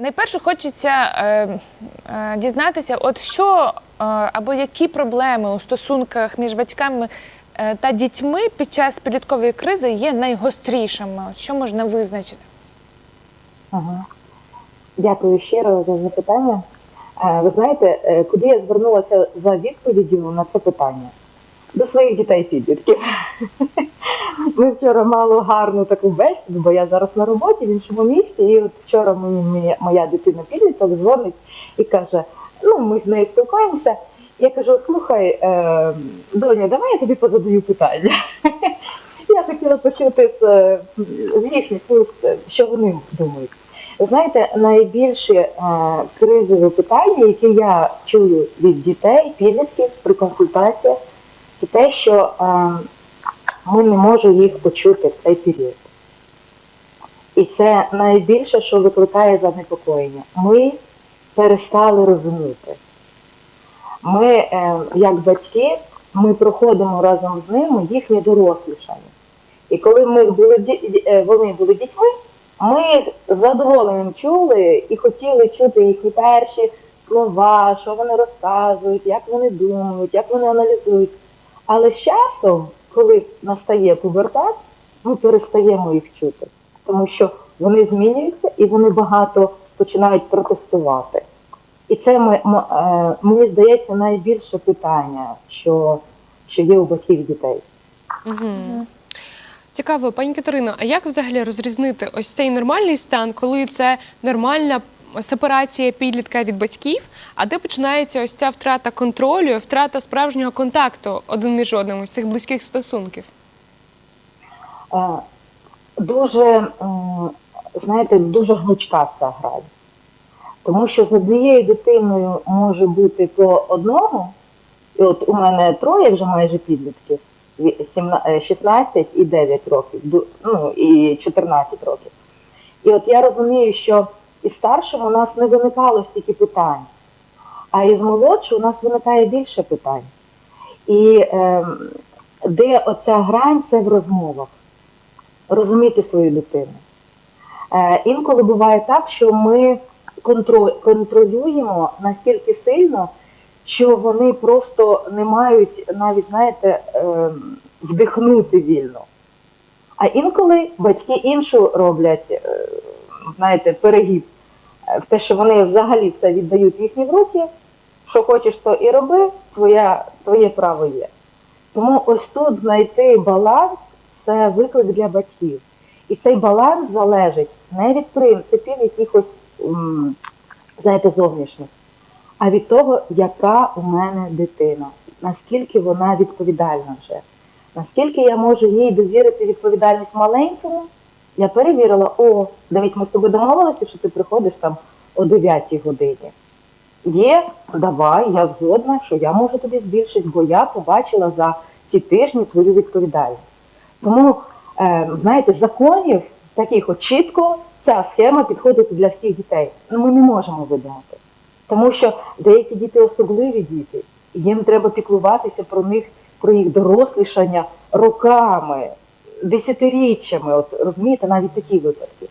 Найперше хочеться е, е, дізнатися, от що е, або які проблеми у стосунках між батьками та дітьми під час підліткової кризи є найгострішими. Що можна визначити? Ага. Дякую щиро за запитання. Ви знаєте, куди я звернулася за відповіддю на це питання? До своїх дітей підлітків. Ми вчора мали гарну таку бесіду, бо я зараз на роботі в іншому місті, і от вчора мені моя- дитина підлітка дзвонить і каже: ну, ми з нею спілкуємося. Я кажу: слухай, е, доня, давай я тобі позадаю питання. Я хотіла почути з, е, з їхніх уст, що вони думають. Знаєте, найбільші е, кризові питання, які я чую від дітей, підлітків при консультаціях, це те, що е, ми не можемо їх почути в цей період. І це найбільше, що викликає занепокоєння. Ми перестали розуміти. Ми, е, як батьки, ми проходимо разом з ними їхнє дорослішання. І коли ми були е, вони були дітьми, ми з задоволенням чули і хотіли чути їхні перші слова, що вони розказують, як вони думають, як вони аналізують. Але з часом, коли настає пубертат, ми перестаємо їх чути, тому що вони змінюються і вони багато починають протестувати. І це ми- е, мені здається найбільше питання, що, що є у батьків і дітей. Угу. Цікаво, пані Катерино, а як взагалі розрізнити ось цей нормальний стан, коли це нормальна сепарація підлітка від батьків, а де починається ось ця втрата контролю, втрата справжнього контакту один між одним, ось цих близьких стосунків? Е, дуже, знаєте, дуже гнучка ця грань. Тому що з однією дитиною може бути по одному, і от у мене троє вже майже підлітків, ві- сімна- е, 16 і 9 років, ну і 14 років. І от я розумію, що із старшим у нас не виникало стільки питань, а із молодшим у нас виникає більше питань. І ем, де оця грань це в розмовах розуміти свою дитину. Е, інколи буває так, що ми контро- контролюємо настільки сильно, що вони просто не мають навіть, знаєте, е, вдихнути вільно. А інколи батьки іншу роблять, е, знаєте, перегиб е, в те, що вони взагалі все віддають їхні в руки, що хочеш, то і роби, твоя, твоє право є. Тому ось тут знайти баланс це виклик для батьків. І цей баланс залежить не від принципів якихось, знаєте, зовнішніх, а від того, яка у мене дитина, наскільки вона відповідальна вже. Наскільки я можу їй довірити відповідальність маленькому, я перевірила, о, навіть ми з тобою домовилися, що ти приходиш там о 9 годині. Є, давай, я згодна, що я можу тобі збільшити, бо я побачила за ці тижні твою відповідальність. Тому, е, знаєте, законів таких от чітко ця схема підходить для всіх дітей. Ну, ми не можемо видумати. Тому що деякі діти особливі діти, і їм треба піклуватися про них, про їх дорослішання роками, десятиріччями. От розумієте, навіть такі випадки.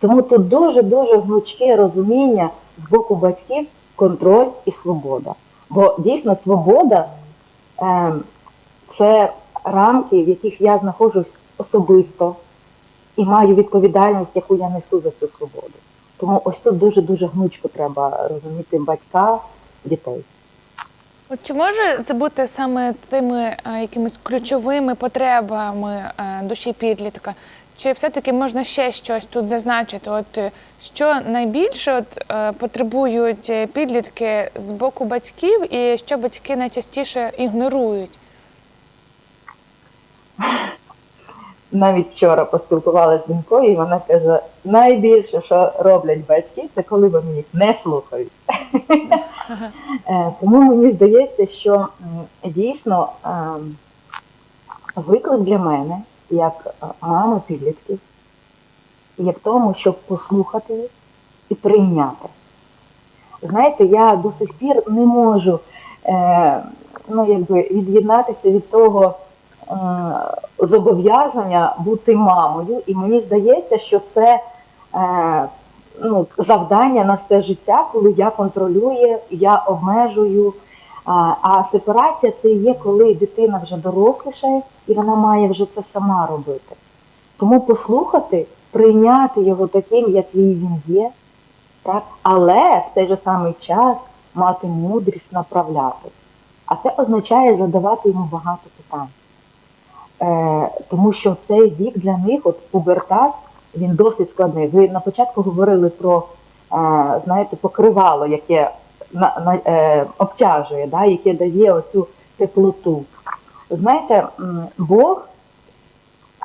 Тому тут дуже-дуже гнучке розуміння з боку батьків, контроль і свобода. Бо дійсно свобода е, це рамки, в яких я знаходжусь особисто і маю відповідальність, яку я несу за цю свободу. Тому ось тут дуже-дуже гнучко треба розуміти батька, дітей. От чи може це бути саме тими е, якимись ключовими потребами е, душі підлітка? Чи все-таки можна ще щось тут зазначити? От е, що найбільше от, потребують підлітки з боку батьків, і що батьки найчастіше ігнорують? Навіть вчора поспілкувалася з донькою, і вона каже: найбільше, що роблять батьки, це коли вони їх не слухають. Е, Тому мені здається, що дійсно ем, виклик для мене, як е, мами підлітків, є в тому, щоб послухати їх і прийняти. Знаєте, я до сих пір не можу е, ну, якби від'єднатися від того е, зобов'язання бути мамою, і мені здається, що це е, ну, завдання на все життя, коли я контролюю, я обмежую. А сепарація це є, коли дитина вже дорослішає і вона має вже це сама робити. Тому послухати, прийняти його таким, який він є, так? але в той же самий час мати мудрість направляти. А це означає задавати йому багато питань. Е, тому що цей вік для них, от пубертат, він досить складний. Ви на початку говорили про, е, знаєте, покривало, яке на, на, е, обтяжує, да, яке дає оцю теплоту. Знаєте, Бог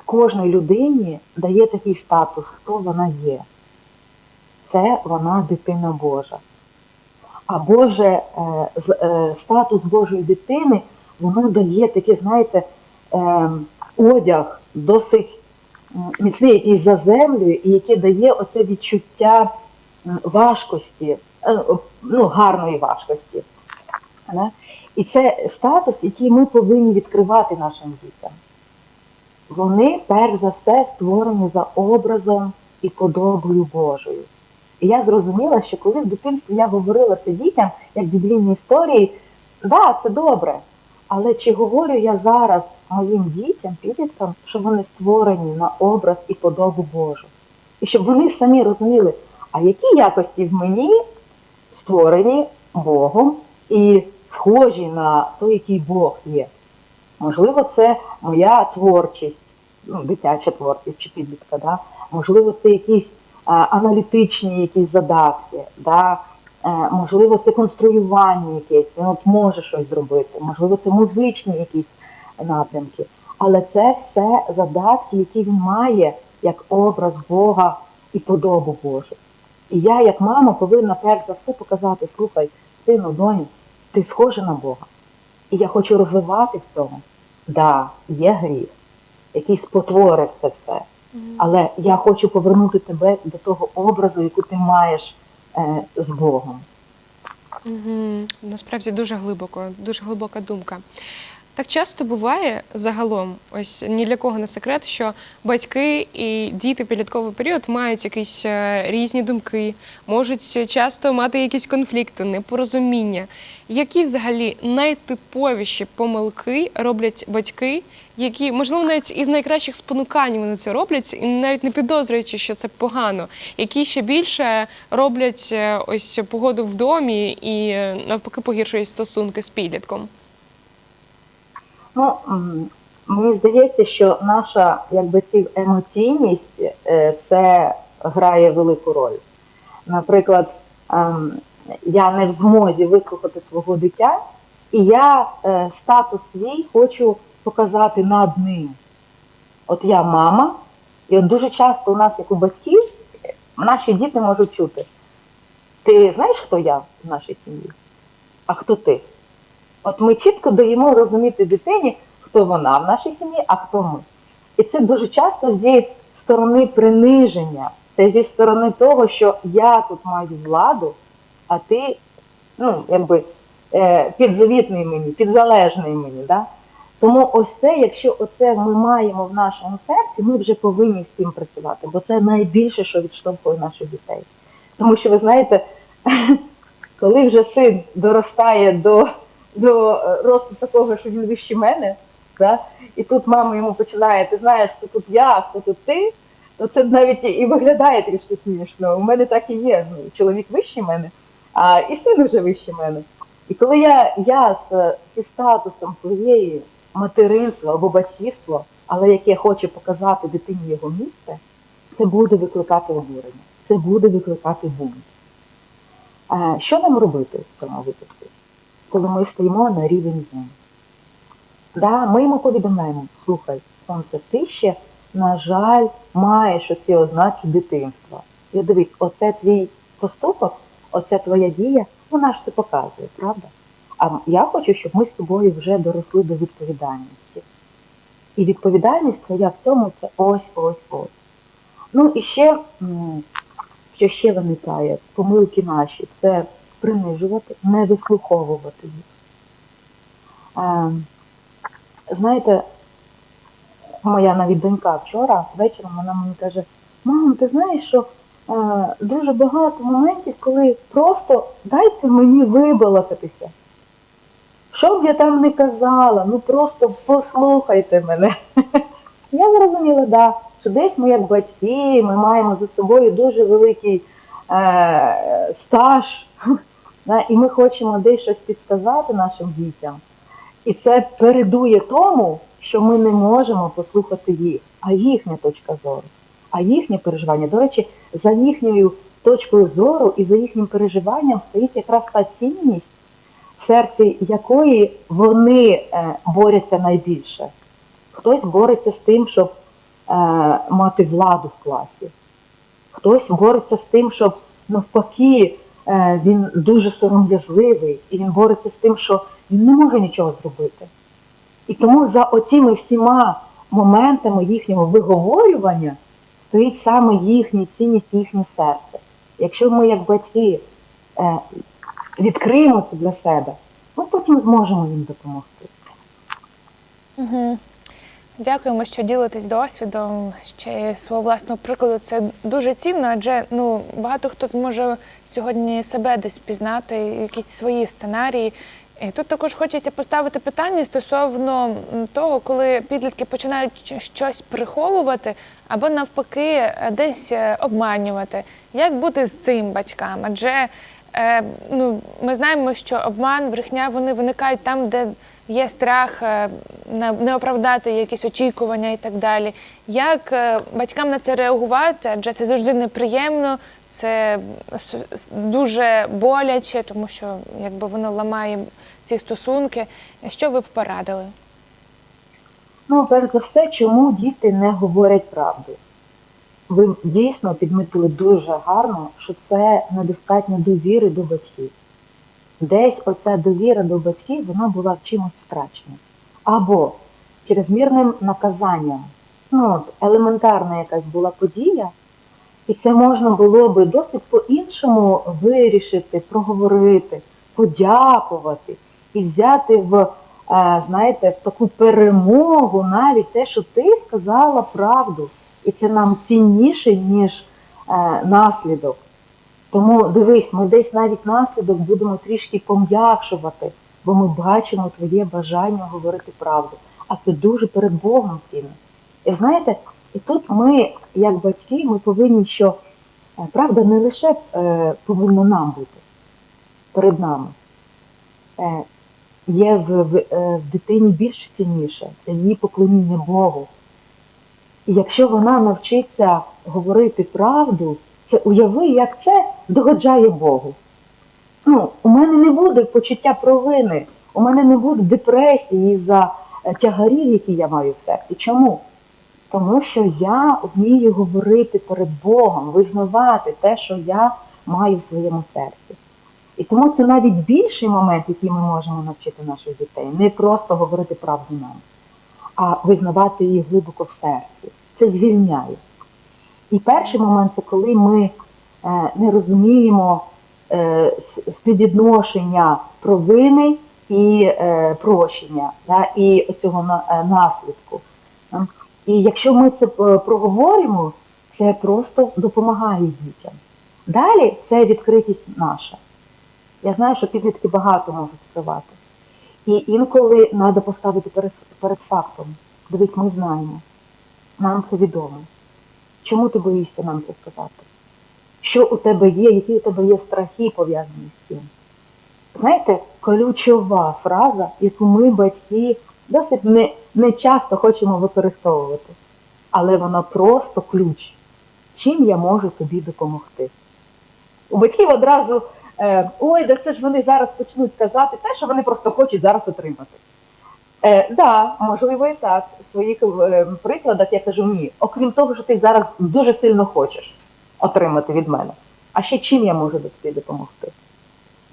кожній людині дає такий статус, хто вона є. Це вона дитина Божа. А Боже, е, е, статус Божої дитини, воно дає такий, знаєте, одяг досить міцний, який заземлює і який дає оце відчуття важкості, е, ну, гарної важкості. І це статус, який ми повинні відкривати нашим дітям. Вони, перш за все, створені за образом і подобою Божою. І я зрозуміла, що коли в дитинстві я говорила це дітям, як біблійні історії, да, це добре. Але чи говорю я зараз моїм дітям, підліткам, що вони створені на образ і подобу Божу? І щоб вони самі розуміли, а які якості в мені створені Богом і схожі на той, який Бог є. Можливо, це моя творчість, ну, дитяча творчість чи підлітка, да? можливо, це якісь а, аналітичні якісь задатки, да? Е, можливо, це конструювання якесь, він от може щось зробити, можливо, це музичні якісь напрямки. Але це все задатки, які він має як образ Бога і подобу Божу. І я, як мама, повинна перш за все показати: слухай, сину, доню, ти схожа на Бога. І я хочу розвивати в цьому. Да, є гріх, який спотворив це все. Але я хочу повернути тебе до того образу, який ти маєш з Богом. Угу. Насправді дуже глибоко, дуже глибока думка. Так часто буває загалом, ось ні для кого не секрет, що батьки і діти в підлітковий період мають якісь е, різні думки, можуть часто мати якісь конфлікти, непорозуміння. Які взагалі найтиповіші помилки роблять батьки, які, можливо, навіть із найкращих спонукань вони це роблять, і навіть не підозрюючи, що це погано, які ще більше роблять е, ось погоду в домі і е, навпаки погіршують стосунки з підлітком. Ну, мені здається, що наша як батьків емоційність е, це грає велику роль. Наприклад, ем, я не в змозі вислухати свого дитя, і я статус свій хочу показати над ним. От я мама, і от дуже часто у нас, як у батьків, наші діти можуть чути: ти знаєш, хто я в нашій сім'ї? А хто ти? От ми чітко даємо розуміти дитині, хто вона в нашій сім'ї, а хто ми. І це дуже часто зі сторони приниження, це зі сторони того, що я тут маю владу, а ти, ну, якби е, підзвітний мені, підзалежний мені. Да? Тому ось це, якщо оце ми маємо в нашому серці, ми вже повинні з цим працювати, бо це найбільше, що відштовхує наших дітей. Тому що ви знаєте, коли вже син доростає до до е, росту такого, що він вище мене, да? і тут мама йому починає, ти знаєш, хто тут я, хто тут ти, то це навіть і- виглядає трішки смішно. У мене так і є. Ну, чоловік вищий мене, а і син вже вище мене. І коли я, я зі статусом своєї материнства або батьківства, але яке хоче показати дитині його місце, це буде викликати обурення, це буде викликати бунт. Що нам робити в цьому випадку? коли ми стоїмо на рівень з. Да, ми йому повідомляємо, слухай, сонце, ти ще, на жаль, маєш оці ознаки дитинства. І дивись, оце твій поступок, оця твоя дія, вона ж це показує, правда? А я хочу, щоб ми з тобою вже доросли до відповідальності. І відповідальність твоя в тому це ось, ось, ось. Ну і ще, що ще виникає, помилки наші, це принижувати, не вислуховувати їх. Е, знаєте, моя навіть донька вчора вечором вона мені каже: Мам, ти знаєш, що е, дуже багато моментів, коли просто дайте мені вибалакатися. Що б я там не казала, ну просто послухайте мене. Я зрозуміла, да, що десь ми, як батьки, ми маємо за собою дуже великий е, стаж, да, і ми хочемо десь щось підсказати нашим дітям. І це передує тому, що ми не можемо послухати їх, а їхня точка зору, а їхнє переживання. До речі, за їхньою точкою зору і за їхнім переживанням стоїть якраз та цінність, серці якої вони е, борються найбільше. Хтось бореться з тим, щоб е, мати владу в класі, хтось бореться з тим, щоб навпаки е, він дуже сором'язливий, і він бореться з тим, що він не може нічого зробити. І тому за оціми всіма моментами їхнього виговорювання стоїть саме їхня цінність, їхнє серце. Якщо ми, як батьки, відкриємо це для себе, ми потім зможемо їм допомогти. Угу. Дякуємо, що ділитесь досвідом ще й свого власного прикладу. Це дуже цінно, адже ну багато хто зможе сьогодні себе десь впізнати, якісь свої сценарії. І тут також хочеться поставити питання стосовно того, коли підлітки починають щось приховувати або навпаки десь е, обманювати. Як бути з цим батькам? Адже ну, ми знаємо, що обман, брехня вони виникають там, де є страх е, не оправдати якісь очікування і так далі. Як е, батькам на це реагувати? Адже це завжди неприємно, це дуже боляче, тому що якби воно ламає ці стосунки. Що ви б порадили? Ну, перш за все, чому діти не говорять правду? Ви дійсно підмітили дуже гарно, що це недостатньо довіри до батьків. Десь оця довіра до батьків вона була чимось втрачена. Або чрезмірним наказанням. Ну, от, елементарна якась була подія, і це можна було би досить по-іншому вирішити, проговорити, подякувати і взяти в, е, знаєте, в таку перемогу навіть те, що ти сказала правду. І це нам цінніше, ніж е, наслідок. Тому дивись, ми десь навіть наслідок будемо трішки пом'якшувати, бо ми бачимо твоє бажання говорити правду. А це дуже перед Богом цінно. І знаєте, і тут ми, як батьки, ми повинні, що е, правда не лише е, повинна нам бути перед нами. Е, є в, в, е, в дитині більш цінніше, це її поклоніння Богу. І якщо вона навчиться говорити правду, це уяви, як це догоджає Богу. Ну, у мене не буде почуття провини, у мене не буде депресії за тягарів, які я маю в серці. Чому? Тому що я вмію говорити перед Богом, визнавати те, що я маю в своєму серці. І тому це навіть більший момент, який ми можемо навчити наших дітей, не просто говорити правду нам, а визнавати її глибоко в серці. Це звільняє. І перший момент це коли ми е, не розуміємо е, співвідношення провини і е, прощення, і цього наслідку. І якщо ми це проговоримо, це просто допомагає дітям. Далі це відкритість наша. Я знаю, що підлітки багато можуть скривати. І інколи треба поставити перед, перед фактом. Дивись, ми знаємо. Нам це відомо. Чому ти боїшся нам це сказати? Що у тебе є, які у тебе є страхи пов'язані з цим? Знаєте, ключова фраза, яку ми, батьки, досить не, не часто хочемо використовувати, але вона просто ключ. Чим я можу тобі допомогти? У батьків одразу ой, да це ж вони зараз почнуть казати те, що вони просто хочуть зараз отримати. Е, да, можливо, і так. В своїх е, прикладах я кажу ні. Окрім того, що ти зараз дуже сильно хочеш отримати від мене. А ще чим я можу тобі допомогти?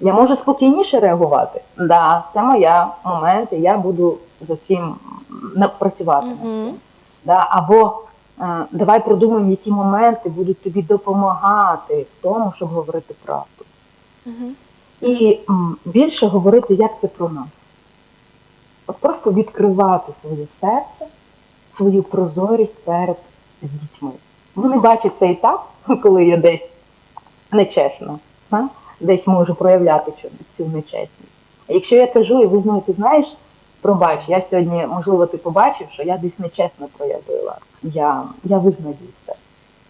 Я можу спокійніше реагувати. Да, це моя момент, і я буду за цим працювати над цим. Да, або е, давай продумаємо, які моменти будуть тобі допомагати в тому, щоб говорити правду. І більше говорити, як це про нас. От просто відкривати своє серце, свою прозорість перед дітьми. Вони бачать це і так, коли я десь нечесна, а? десь можу проявляти цю нечесність. А якщо я кажу і визнаю, ти знаєш, пробач, я сьогодні, можливо, ти побачив, що я десь нечесно проявила. Я, я визнаю це.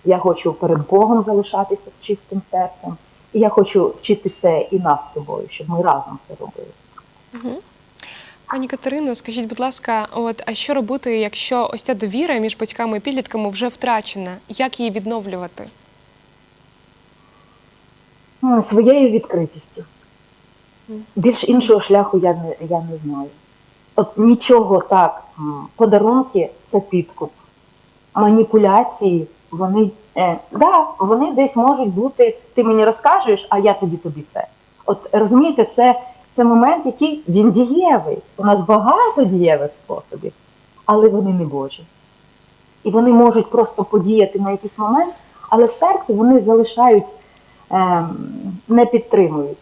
Я хочу перед Богом залишатися з чистим серцем, і я хочу вчити це і нас з тобою, щоб ми разом це робили. Пані Катерино, скажіть, будь ласка, от а що робити, якщо ось ця довіра між батьками і підлітками вже втрачена? Як її відновлювати? Своєю відкритістю. Більш іншого шляху я не, я не знаю. От нічого так, подарунки це підкуп. Маніпуляції, вони, е, да, вони десь можуть бути, ти мені розкажеш, а я тобі тобі це. От розумієте, це, це момент, який він дієвий. У нас багато дієвих способів, але вони не Божі. І вони можуть просто подіяти на якийсь момент, але в серці вони залишають, ем, не підтримують.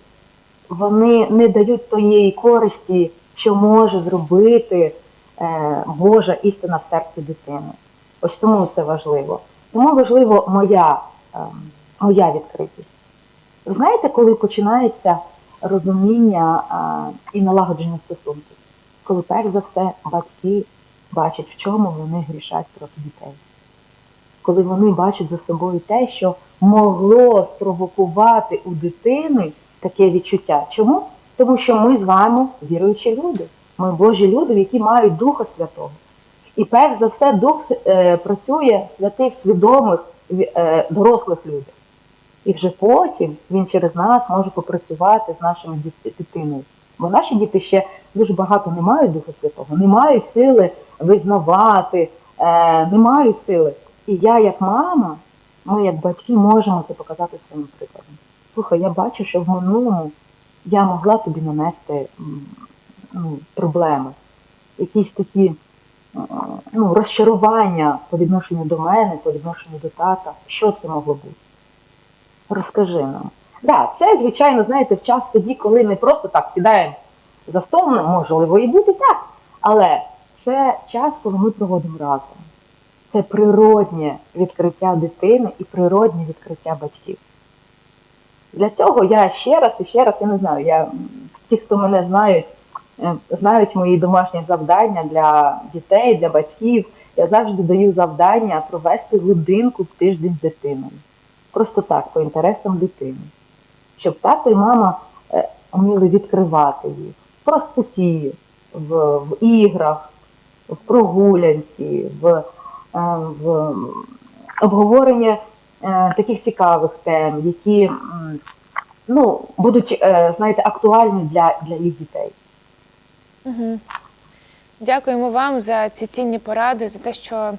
Вони не дають тієї користі, що може зробити е, Божа істина в серці дитини. Ось тому це важливо. Тому важливо моя, ем, моя відкритість. Знаєте, коли починається розуміння е, і налагодження стосунків, коли перш за все батьки бачать, в чому вони грішать проти дітей. Коли вони бачать за собою те, що могло спровокувати у дитини таке відчуття. Чому? Тому що ми з вами віруючі люди. Ми Божі люди, які мають Духа Святого. І перш за все, Дух е, працює в свідомих, е, дорослих людях. І вже потім він через нас може попрацювати з нашими дитиною. Бо наші діти ще дуже багато не мають Духа Святого, не мають сили визнавати, е, не мають сили. І я, як мама, ми, як батьки, можемо це показати своїм прикладом. Слухай, я бачу, що в минулому я могла тобі нанести ну, проблеми, якісь такі ну, розчарування по відношенню до мене, по відношенню до тата. Що це могло бути? Розкажи нам. Да, це, звичайно, знаєте, в час тоді, коли ми просто так сідаємо за стол, ну, можливо, і бути так. Але це час, коли ми проводимо разом. Це природнє відкриття дитини і природнє відкриття батьків. Для цього я ще раз і ще раз, я не знаю, я, ті, хто мене знають, е, знають мої домашні завдання для дітей, для батьків. Я завжди даю завдання провести годинку в тиждень з дитиною. Просто так, по інтересам дитини. Щоб тато і мама е, вміли відкривати їх в простоті, в, в іграх, в прогулянці, в, е, в обговоренні е, таких цікавих тем, які ну, будуть, е, знаєте, актуальні для, для їх дітей. Угу. Дякуємо вам за ці цінні поради, за те, що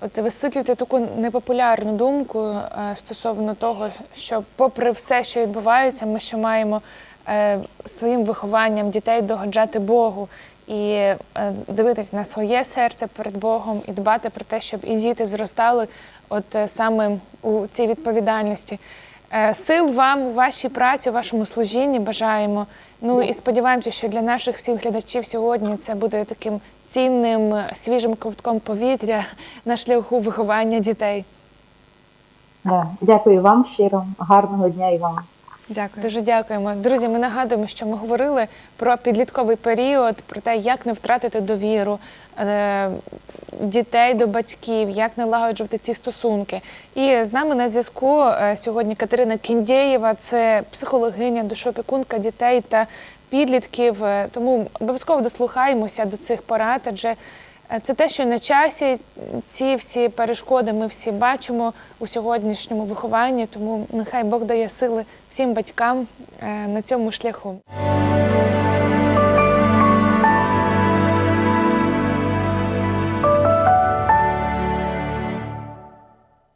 от висвітлюєте таку непопулярну думку е, стосовно того, що, попри все, що відбувається, ми ще маємо е, своїм вихованням дітей догоджати Богу і е, дивитись на своє серце перед Богом і дбати про те, щоб і діти зростали от саме у цій відповідальності. Е, Сил вам у вашій праці, у вашому служінні бажаємо. Ну і сподіваємося, що для наших всіх глядачів сьогодні це буде таким цінним, е, свіжим ковтком повітря на шляху виховання дітей. Дякую вам щиро, гарного дня і вам. Дякую. Дуже дякуємо. Друзі, ми нагадуємо, що ми говорили про підлітковий період, про те, як не втратити довіру е, дітей до батьків, як налагоджувати ці стосунки. І з нами на зв'язку е, сьогодні Катерина Кіндєєва, це психологиня, душопікунка дітей та підлітків. Е, Тому обов'язково дослухаємося до цих порад, адже Це те, що на часі ці всі перешкоди ми всі бачимо у сьогоднішньому вихованні, тому нехай Бог дає сили всім батькам е, на цьому шляху.